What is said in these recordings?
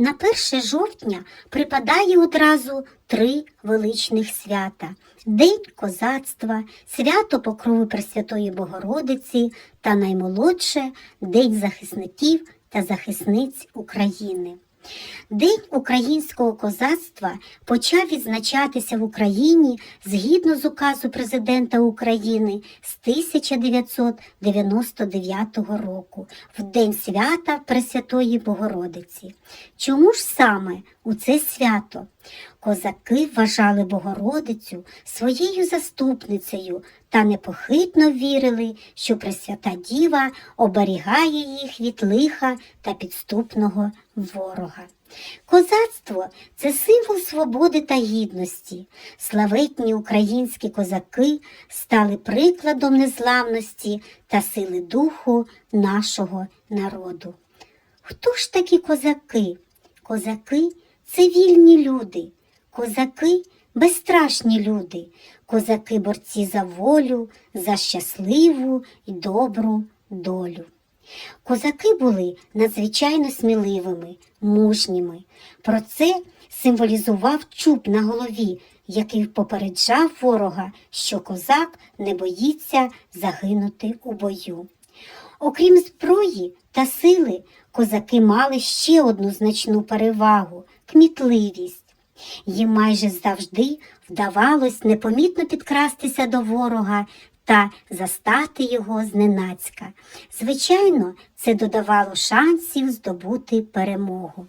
1 жовтня припадає одразу три величних свята: День козацтва, свято Покрови Пресвятої Богородиці та наймолодше День захисників та захисниць України. День українського козацтва почав відзначатися в Україні згідно з указу президента України з 1999 року, в День свята Пресвятої Богородиці. Чому ж саме у це свято? Козаки вважали Богородицю своєю заступницею та непохитно вірили, що Пресвята Діва оберігає їх від лиха та підступного ворога. Козацтво це символ свободи та гідності. Славетні українські козаки стали прикладом незламності та сили духу нашого народу. Хто ж такі козаки? Козаки це вільні люди, козаки безстрашні люди, козаки борці за волю, за щасливу і добру долю. Козаки були надзвичайно сміливими, мужніми. Про це символізував чуб на голові, який попереджав ворога, що козак не боїться загинути у бою. Окрім зброї та сили, козаки мали ще одну значну перевагу кмітливість. Їм майже завжди вдавалось непомітно підкрастися до ворога та застати його зненацька. Звичайно, це додавало шансів здобути перемогу.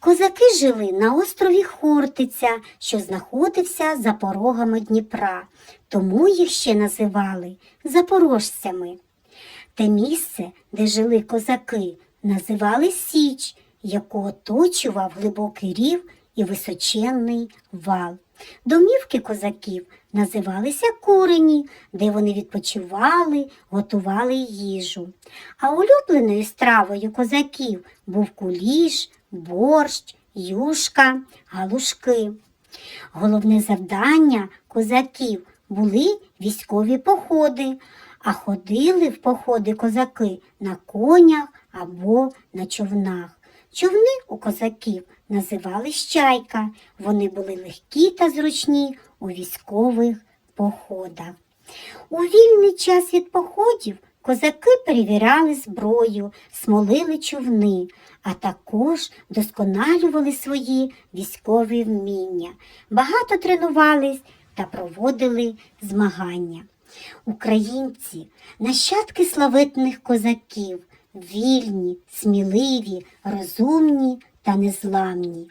Козаки жили на острові Хортиця, що знаходився за порогами Дніпра, тому їх ще називали запорожцями. Те місце, де жили козаки, називали Січ, яку оточував глибокий рів і височенний вал. Домівки козаків називалися курені, де вони відпочивали, готували їжу. А улюбленою стравою козаків був куліш, борщ, юшка, галушки. Головне завдання козаків були військові походи, а ходили в походи козаки на конях або на човнах. Човни у козаків називали щайка. Вони були легкі та зручні у військових походах. У вільний час від походів козаки перевіряли зброю, смолили човни, а також досконалювали свої військові вміння, багато тренувались та проводили змагання. Українці, нащадки славетних козаків, вільні, сміливі, розумні та незламні.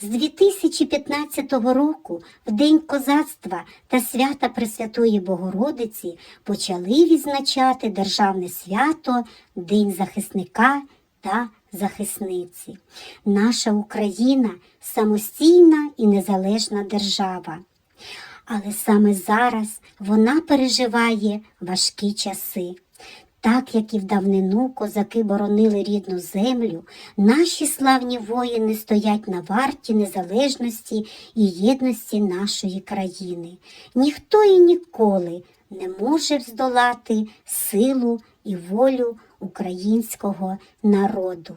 З 2015 року, в День козацтва та свята Пресвятої Богородиці, почали відзначати державне свято День захисника та захисниці. Наша Україна самостійна і незалежна держава. Але саме зараз вона переживає важкі часи. Так як і в давнину козаки боронили рідну землю, наші славні воїни стоять на варті незалежності і єдності нашої країни. Ніхто і ніколи не може здолати силу і волю українського народу.